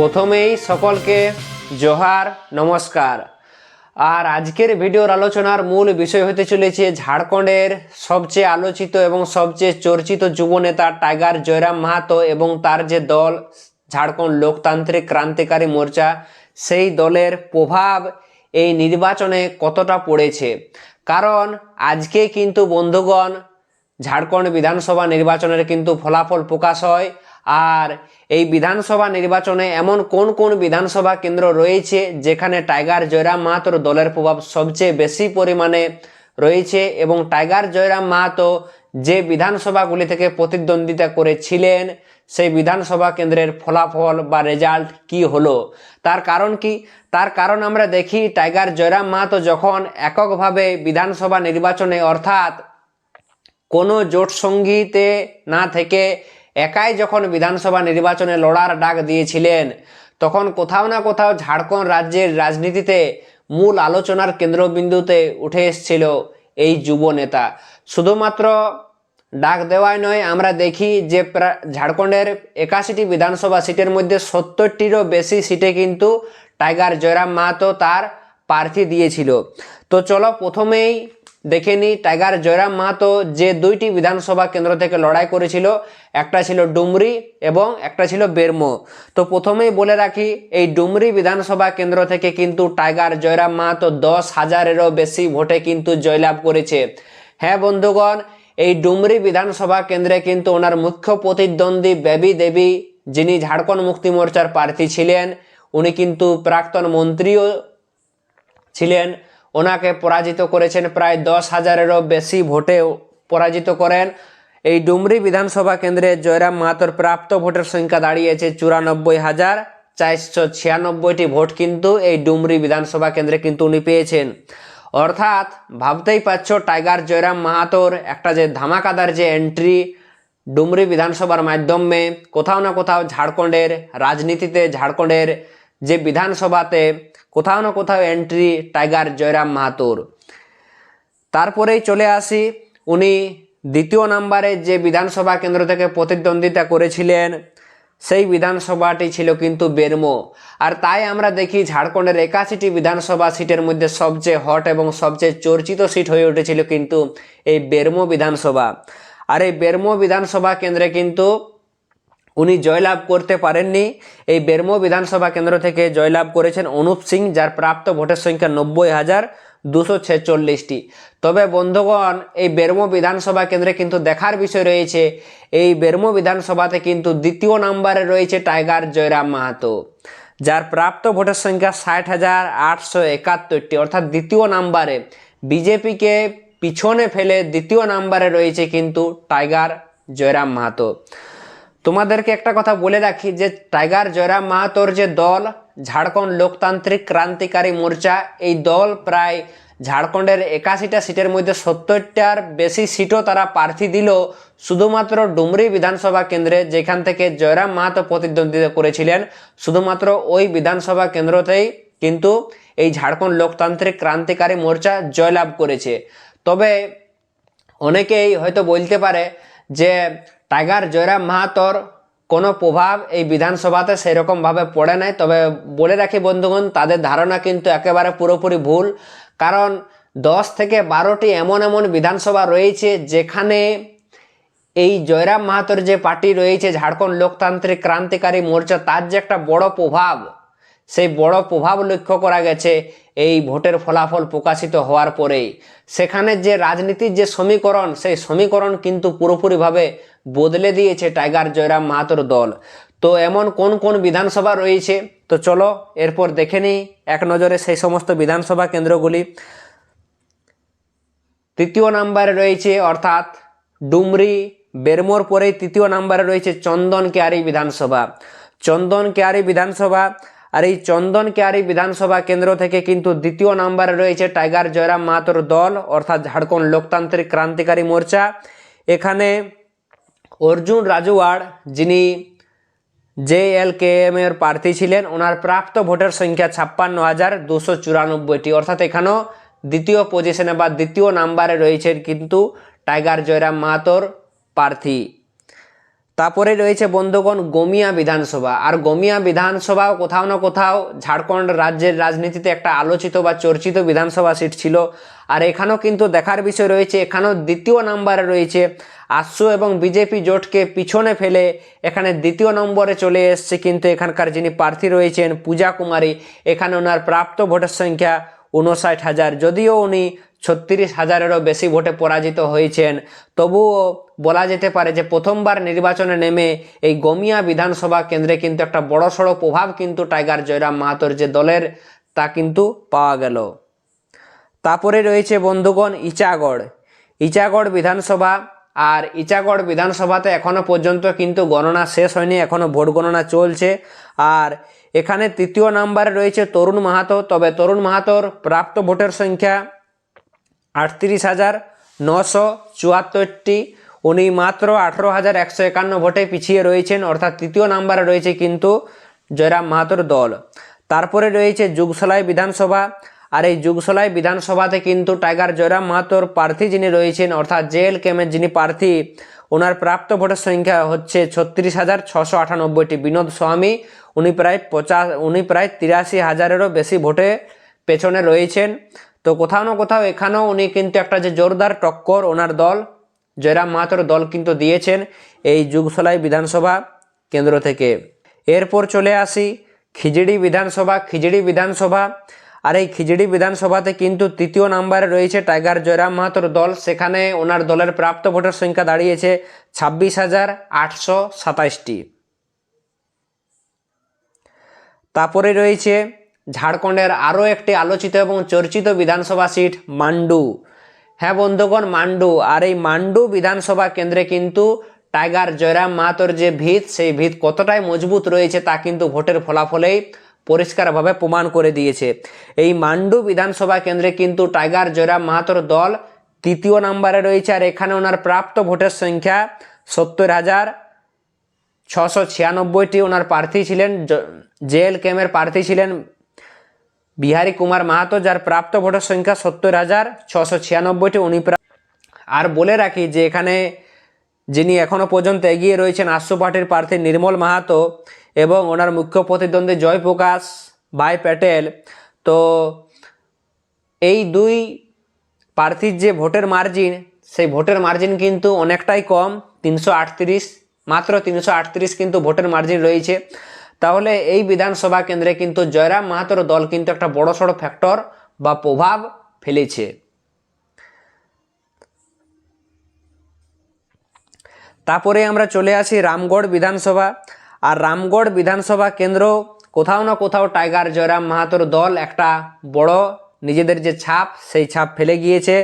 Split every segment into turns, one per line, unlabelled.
প্রথমেই সকলকে জোহার, নমস্কার। আর আজকের ভিডিওর আলোচনার মূল বিষয় হতে চলেছে ঝাড়খণ্ডের সবচেয়ে আলোচিত এবং সবচেয়ে চর্চিত যুবনেতা টাইগার জয়রাম মাহাতো এবং তার যে দল, ঝাড়খণ্ড লোকতান্ত্রিক ক্রান্তিকারী মোর্চা, সেই দলের প্রভাব এই নির্বাচনে কতটা পড়েছে? কারণ আজকে কিন্তু বন্ধুগণ, ঝাড়খণ্ড বিধানসভা নির্বাচনের কিন্তু ফলাফল প্রকাশ হয়। আর এই বিধানসভা নির্বাচনে এমন কোন কোন বিধানসভা কেন্দ্র রয়েছে যেখানে টাইগার জয়রাম মাহাতোর দলের প্রভাব সবচেয়ে বেশি পরিমাণে রয়েছে এবং টাইগার জয়রাম মাহাতো যে বিধানসভাগুলি থেকে প্রতিদ্বন্দ্বিতা করেছিলেন, সেই বিধানসভা কেন্দ্রের ফলাফল বা রেজাল্ট কি হলো? তার কারণ কি? তার কারণ আমরা দেখি টাইগার জয়রাম মাহাতো যখন এককভাবে বিধানসভা নির্বাচনে অর্থাৎ কোনো জোট সঙ্গীতে না থেকে একাই যখন বিধানসভা নির্বাচনে লড়ার ডাক দিয়েছিলেন, তখন কোথাও না কোথাও ঝাড়খণ্ড রাজ্যের রাজনীতিতে মূল আলোচনার কেন্দ্রবিন্দুতে উঠে এসেছিল এই যুব নেতা। শুধুমাত্র ডাক দেওয়ায় নয়, আমরা দেখি যে ঝাড়খণ্ডের একাশিটি বিধানসভা সিটের মধ্যে সত্তরটিরও বেশি সিটে কিন্তু টাইগার জয়রাম মাহাতো তার প্রার্থী দিয়েছিল। তো চলো প্রথমেই দেখে নিই টাইগার জয়রাম মাহাতো যে দুইটি বিধানসভা কেন্দ্র থেকে লড়াই করেছিল, একটা ছিল ডুমরি এবং একটা ছিল বেরমো। তো প্রথমেই বলে রাখি, এই ডুমরি বিধানসভা কেন্দ্র থেকে কিন্তু টাইগার জয়রাম মাহাতো দশ হাজারেরও বেশি ভোটে কিন্তু জয়লাভ করেছে। হ্যাঁ বন্ধুগণ, এই ডুমরি বিধানসভা কেন্দ্রে কিন্তু ওনার মুখ্য প্রতিদ্বন্দ্বী বেবি দেবী, যিনি ঝাড়খণ্ড মুক্তি মোর্চার প্রার্থী ছিলেন, উনি কিন্তু প্রাক্তন মন্ত্রীও ছিলেন। ওনাকে পরাজিত করেছেন প্রায় দশ হাজারেরও বেশি ভোটে পরাজিত করেন। এই ডুমরি বিধানসভা কেন্দ্রে জয়রাম মাহাতোর প্রাপ্ত ভোটের সংখ্যা দাঁড়িয়েছে চুরানব্বই হাজার চারশো ছিয়ানব্বইটি ভোট কিন্তু এই ডুমরি বিধানসভা কেন্দ্রে কিন্তু উনি পেয়েছেন। অর্থাৎ ভাবতেই পারছ, টাইগার জয়রাম মাহাতোর একটা যে ধামাকাদার যে এন্ট্রি ডুমরি বিধানসভার মাধ্যমে কোথাও না কোথাও ঝাড়খণ্ডের রাজনীতিতে, ঝাড়খণ্ডের যে বিধানসভাতে কোথাও না কোথাও এন্ট্রি টাইগার জয়রাম মাহাতোর। তারপরেই চলে আসি, উনি দ্বিতীয় নাম্বারে যে বিধানসভা কেন্দ্র থেকে প্রতিদ্বন্দ্বিতা করেছিলেন, সেই বিধানসভাটি ছিল কিন্তু বেরমো। আর তাই আমরা দেখি ঝাড়খণ্ডের একাশিটি বিধানসভা সিটের মধ্যে সবচেয়ে হট এবং সবচেয়ে চর্চিত সিট হয়ে উঠেছিল কিন্তু এই বেরমো বিধানসভা। আর এই বেরমো বিধানসভা কেন্দ্রে কিন্তু উনি জয়লাভ করতে পারেননি। এই বেরমো বিধানসভা কেন্দ্র থেকে জয়লাভ করেছেন অনুপ সিং, যার প্রাপ্ত ভোটের সংখ্যা নব্বই হাজার দুশো ছেচল্লিশটি। তবে বন্ধুগণ, এই বেরমো বিধানসভা কেন্দ্রে কিন্তু দেখার বিষয় রয়েছে, এই বেরমো বিধানসভাতে কিন্তু দ্বিতীয় নম্বরে রয়েছে টাইগার জয়রাম মাহাতো, যার প্রাপ্ত ভোটের সংখ্যা ষাট হাজার আটশো একাত্তরটি। অর্থাৎ দ্বিতীয় নাম্বারে বিজেপিকে পিছনে ফেলে দ্বিতীয় নাম্বারে রয়েছে কিন্তু টাইগার জয়রাম মাহাতো। তোমাদেরকে একটা কথা বলে রাখি যে টাইগার জয়রাম মাহাতোর যে দল, ঝাড়খণ্ড লোকতান্ত্রিক ক্রান্তিকারী মোর্চা, এই দল প্রায় ঝাড়খণ্ডের একাশিটা সিটের মধ্যে সত্তরটার বেশি সিটও তারা প্রার্থী দিল শুধুমাত্র ডুমরি বিধানসভা কেন্দ্রে, যেখান থেকে জয়রাম মাহাতো প্রতিদ্বন্দ্বিতা করেছিলেন। শুধুমাত্র ওই বিধানসভা কেন্দ্রতেই কিন্তু এই ঝাড়খণ্ড লোকতান্ত্রিক ক্রান্তিকারী মোর্চা জয়লাভ করেছে। তবে অনেকেই হয়তো বলতে পারে যে টাইগার জয়রাম মাহাতোর কোনো প্রভাব এই বিধানসভাতে সেরকমভাবে পড়ে নাই। তবে বলে রাখি বন্ধুগণ, তাদের ধারণা কিন্তু একেবারে পুরোপুরি ভুল। কারণ দশ থেকে বারোটি এমন এমন বিধানসভা রয়েছে যেখানে এই জয়রাম মাহাতোর যে পার্টি রয়েছে, ঝাড়খণ্ড লোকতান্ত্রিক ক্রান্তিকারী মোর্চা, তার যে একটা বড় প্রভাব সেই বড় প্রভাব লক্ষ্য করা গেছে এই ভোটের ফলাফল প্রকাশিত হওয়ার পরেই। সেখানে যে রাজনীতির যে সমীকরণ, সেই সমীকরণ কিন্তু পুরোপুরিভাবে বদলে দিয়েছে টাইগার জয়রাম মাহাতোর দল। তো এমন কোন কোন বিধানসভা রয়েছে? তো চলো এরপর দেখে নিই এক নজরে সেই সমস্ত বিধানসভা কেন্দ্রগুলি। তৃতীয় নাম্বারে রয়েছে অর্থাৎ ডুমরি, বেরমোর পরেই তৃতীয় নাম্বারে রয়েছে চন্দন কেয়ারি বিধানসভা। চন্দন কেয়ারি বিধানসভা আর এই চন্দন কেয়ারি বিধানসভা কেন্দ্র থেকে কিন্তু দ্বিতীয় নাম্বারে রয়েছে টাইগার জয়রাম মাহাতোর দল, অর্থাৎ ঝাড়খণ্ড লোকতান্ত্রিক ক্রান্তিকারী মোর্চা। এখানে অর্জুন রাজুয়ার যিনি জে এল কে এম এর প্রার্থী ছিলেন, ওনার প্রাপ্ত ভোটের সংখ্যা ছাপ্পান্ন হাজার দুশো চুরানব্বইটি। অর্থাৎ এখানেও দ্বিতীয় পজিশনে বা দ্বিতীয় নাম্বারে রয়েছে কিন্তু টাইগার জয়রাম মাহাতোর প্রার্থী। তারপরে রয়েছে বন্ধুগণ গমিয়া বিধানসভা। আর গমিয়া বিধানসভাও কোথাও না কোথাও ঝাড়খণ্ড রাজ্যের রাজনীতিতে একটা আলোচিত বা চর্চিত বিধানসভা সিট ছিল। আর এখানেও কিন্তু দেখার বিষয় রয়েছে, এখানেও দ্বিতীয় নাম্বারে রয়েছে। আসু এবং বিজেপি জোটকে পিছনে ফেলে এখানে দ্বিতীয় নম্বরে চলে এসছে কিন্তু এখানকার যিনি প্রার্থী রয়েছেন পূজা কুমারী, এখানে ওনার প্রাপ্ত ভোটের সংখ্যা উনষাট হাজার। যদিও উনি ছত্রিশ হাজারেরও বেশি ভোটে পরাজিত হয়েছেন। তবুও বলা যেতে পারে যে প্রথমবার নির্বাচনে নেমে এই গমিয়া বিধানসভা কেন্দ্রে কিন্তু একটা বড়সড় প্রভাব কিন্তু টাইগার জয়রাম মাহাতোর যে দলের, তা কিন্তু পাওয়া গেল। তারপরে রয়েছে বন্ধুগণ ইচাগড়। ইচাগড় বিধানসভা আর ইচাগড় বিধানসভাতে এখনও পর্যন্ত কিন্তু গণনা শেষ হয়নি, এখনও ভোট গণনা চলছে। আর এখানে তৃতীয় নাম্বারে রয়েছে তরুণ মাহাতো, তবে তরুণ মাহাতোর প্রাপ্ত ভোটের সংখ্যা আটত্রিশ হাজার নশো চুয়াত্তরটি। উনি মাত্র আঠেরো হাজার একশো একান্ন ভোটে পিছিয়ে রয়েছেন, অর্থাৎ তৃতীয় নাম্বারে রয়েছে কিন্তু জয়রাম মাহাতোর দল। তারপরে রয়েছে যুগসলাই বিধানসভা। আর এই যুগসলাই বিধানসভাতে কিন্তু টাইগার জয়রাম মাহাতোর প্রার্থী যিনি রয়েছেন, অর্থাৎ জেএল কেমের যিনি প্রার্থী, ওনার প্রাপ্ত ভোটের সংখ্যা হচ্ছে ছত্রিশ হাজার ছশো আটানব্বইটি। বিনোদ স্বামী, উনি প্রায় পঁচাশ উনি প্রায় তিরাশি হাজারেরও বেশি ভোটে পেছনে রয়েছেন। তো কোথাও না কোথাও এখানেও উনি কিন্তু একটা যে জোরদার টক্কর ওনার দল জয়রাম মাহাতোর দল কিন্তু দিয়েছেন এই যুগসলাই বিধানসভা কেন্দ্র থেকে। এরপর চলে আসি খিজড়ি বিধানসভা খিজড়ি বিধানসভা। আর এই খিজড়ি বিধানসভাতে কিন্তু তৃতীয় নাম্বারে রয়েছে টাইগার জয়রাম মাহাতোর দল। সেখানে ওনার দলের প্রাপ্ত ভোটের সংখ্যা দাঁড়িয়েছে ছাব্বিশ হাজার আটশো সাতাশটি তারপরে রয়েছে ঝাড়খণ্ডের আরও একটি আলোচিত এবং চর্চিত বিধানসভা সিট মান্ডু। হ্যাঁ বন্ধুগণ, মান্ডু। আর এই মান্ডু বিধানসভা কেন্দ্রে কিন্তু টাইগার জয়রাম মাহাতোর যে ভিত, সেই ভিত কতটাই মজবুত রয়েছে তা কিন্তু ভোটের ফলাফলেই পরিষ্কারভাবে প্রমাণ করে দিয়েছে। এই মান্ডু বিধানসভা কেন্দ্রে কিন্তু টাইগার জয়রাম মাহাতোর দল তৃতীয় নাম্বারে রয়েছে আর এখানে ওনার প্রাপ্ত ভোটের সংখ্যা সত্তর হাজার ছশো ছিয়ানব্বইটি। ওনার প্রার্থী ছিলেন জেএল কেমের প্রার্থী ছিলেন বিহারী কুমার মাহাতো, যার প্রাপ্ত ভোটের সংখ্যা সত্তর হাজার ছশো ছিয়ানব্বইটি, উনি আর বলে রাখি যে এখানে যিনি এখনও পর্যন্ত এগিয়ে রয়েছেন, আশু পার্টির প্রার্থী নির্মল মাহাতো এবং ওনার মুখ্য প্রতিদ্বন্দ্বী জয়প্রকাশ ভাই প্যাটেল। তো এই দুই প্রার্থীর যে ভোটের মার্জিন, সেই ভোটের মার্জিন কিন্তু অনেকটাই কম, তিনশো আটত্রিশ, মাত্র তিনশো আটত্রিশ কিন্তু ভোটের মার্জিন রয়েছে। তাহলে এই বিধানসভা কেন্দ্রে কিন্তু জয়রাম মাহাতোর দল কিন্তু একটা বড় সড়ো ফ্যাক্টর বা প্রভাব ফেলেছে। তারপরে আমরা চলে আসি রামগড় বিধানসভা। আর রামগড় বিধানসভা কেন্দ্র কোথাও না কোথাও টাইগার জয়রাম মাহাতোর দল একটা বড় নিজেদের যে ছাপ, সেই ছাপ ফেলে গিয়েছে।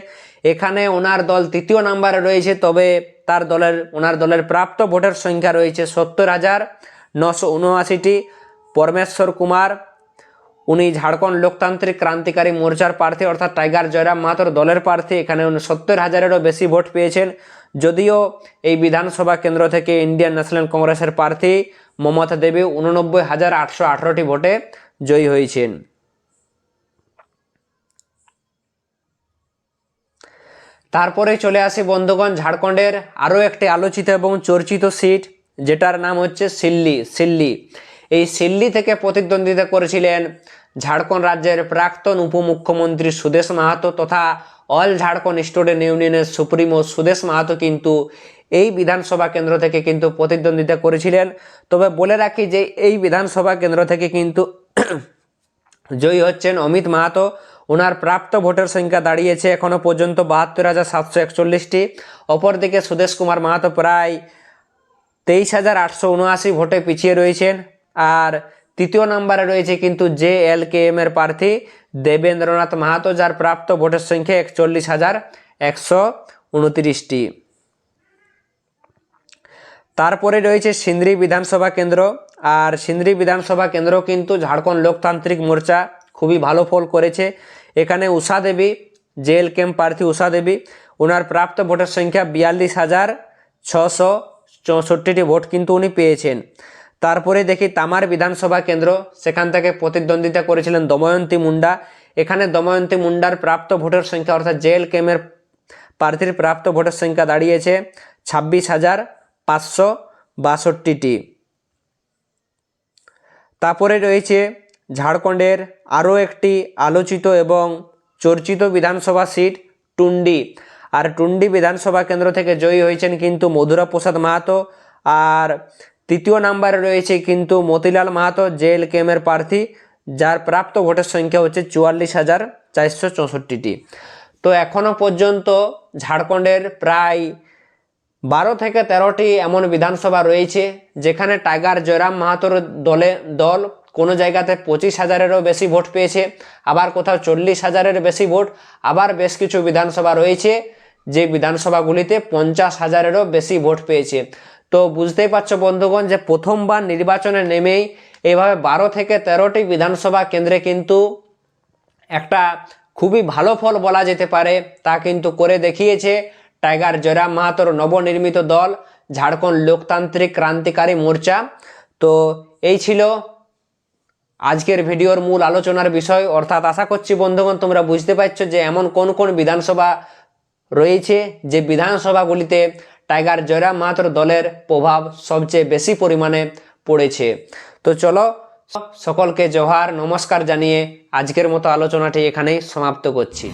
এখানে ওনার দল তৃতীয় নাম্বারে রয়েছে, তবে তার দলের, ওনার দলের প্রাপ্ত ভোটের সংখ্যা রয়েছে সত্তর হাজার। নশো উনআশিটি পরমেশ্বর কুমার, উনি ঝাড়খণ্ড লোকতান্ত্রিক ক্রান্তিকারী মোর্চার প্রার্থী, অর্থাৎ টাইগার জয়রাম মাহাতোর দলের প্রার্থী। এখানে উনি সত্তর হাজারেরও বেশি ভোট পেয়েছেন। যদিও এই বিধানসভা কেন্দ্র থেকে ইন্ডিয়ান ন্যাশনাল কংগ্রেসের প্রার্থী মমতা দেবী উননব্বই হাজার আটশো আঠারোটি ভোটে জয়ী হয়েছেন। তারপরে চলে আসি বন্ধুগণ, ঝাড়খণ্ডের আরও একটি আলোচিত এবং চর্চিত সিট। যেটার নাম হচ্ছে সিল্লি সিল্লি। এই সিল্লি থেকে প্রতিদ্বন্দ্বিতা করেছিলেন ঝাড়খণ্ড রাজ্যের প্রাক্তন উপমুখ্যমন্ত্রী সুদেশ মাহাতো তথা অল ঝাড়খণ্ড স্টুডেন্ট ইউনিয়নের সুপ্রিমো সুদেশ মাহাতো কিন্তু এই বিধানসভা কেন্দ্র থেকে কিন্তু প্রতিদ্বন্দ্বিতা করেছিলেন। তবে বলে রাখি যে এই বিধানসভা কেন্দ্র থেকে কিন্তু জয়ী হচ্ছেন অমিত মাহাতো। ওনার প্রাপ্ত ভোটের সংখ্যা দাঁড়িয়েছে এখনও পর্যন্ত বাহাত্তর হাজার সাতশো একচল্লিশটি। অপরদিকে সুদেশ কুমার মাহাতো প্রায় তেইশ হাজার আটশো উনআশি ভোটে পিছিয়ে রয়েছেন। আর তৃতীয় নম্বরে রয়েছে কিন্তু জে এল কে এম এর প্রার্থী দেবেন্দ্রনাথ মাহাতো, যার প্রাপ্ত ভোটের সংখ্যা একচল্লিশ হাজার একশো উনত্রিশটি। তারপরে রয়েছে সিন্দ্রি বিধানসভা কেন্দ্র। আর সিন্দ্রি বিধানসভা কেন্দ্র কিন্তু ঝাড়খণ্ড লোকতান্ত্রিক মোর্চা খুবই ভালো ফল করেছে। এখানে উষা দেবী জেল ক্যাম্প প্রার্থী উষা দেবী ওনার প্রাপ্ত ভোটের সংখ্যা বিয়াল্লিশ হাজার ছশো চৌষট্টিটি ভোট কিন্তু উনি পেয়েছেন। তারপরে দেখি তামার বিধানসভা কেন্দ্র, সেখান থেকে প্রতিদ্বন্দ্বিতা করেছিলেন দময়ন্তী মুন্ডা। এখানে দময়ন্তী মুন্ডার প্রাপ্ত ভোটের সংখ্যা, অর্থাৎ জেল কেমের প্রার্থীর প্রাপ্ত ভোটের সংখ্যা দাঁড়িয়েছে ছাব্বিশ হাজার পাঁচশো বাষট্টিটি। তারপরে রয়েছে ঝাড়খণ্ডের আরও একটি আলোচিত এবং চর্চিত বিধানসভা সিট, টুন্ডি। আর টুন্ডি বিধানসভা কেন্দ্র থেকে জয়ী হয়েছেন কিন্তু মধুরা প্রসাদ মাহাতো। আর তৃতীয় নাম্বারে রয়েছে কিন্তু মতিলাল মাহাতো, জেল কেমের প্রার্থী, যার প্রাপ্ত ভোটের সংখ্যা হচ্ছে চুয়াল্লিশ হাজার চারশো চৌষট্টিটি। তো এখনও পর্যন্ত ঝাড়খণ্ডের প্রায় বারো থেকে তেরোটি এমন বিধানসভা রয়েছে, যেখানে টাইগার জয়রাম মাহাতোর দলে দল কোনো জায়গাতে পঁচিশ হাজারেরও বেশি ভোট পেয়েছে, আবার কোথাও চল্লিশ হাজারের বেশি ভোট, আবার বেশ কিছু বিধানসভা রয়েছে যে বিধানসভাগুলিতে পঞ্চাশ হাজারেরও বেশি ভোট পেয়েছে। তো বুঝতেই পারছ বন্ধুগণ যে প্রথমবার নির্বাচনে নেমেই এইভাবে বারো থেকে তেরোটি বিধানসভা কেন্দ্রে কিন্তু একটা খুবই ভালো ফল বলা যেতে পারে, তা কিন্তু করে দেখিয়েছে টাইগার জয়রাম মাহাতোর নবনির্মিত দল, ঝাড়খণ্ড লোকতান্ত্রিক ক্রান্তিকারী মোর্চা। তো এই ছিল আজকের ভিডিওর মূল আলোচনার বিষয়, অর্থাৎ আশা করছি বন্ধুগণ তোমরা বুঝতে পারছ যে এমন কোন কোন বিধানসভা রয়েছে যে বিধানসভাগুলিতে টাইগার জয়রাম মাত্র দলের প্রভাব সবচেয়ে বেশি পরিমাণে পড়েছে। তো চলো, সকলকে জোহার, নমস্কার জানিয়ে আজকের মতো আলোচনাটি এখানেই সমাপ্ত করছি।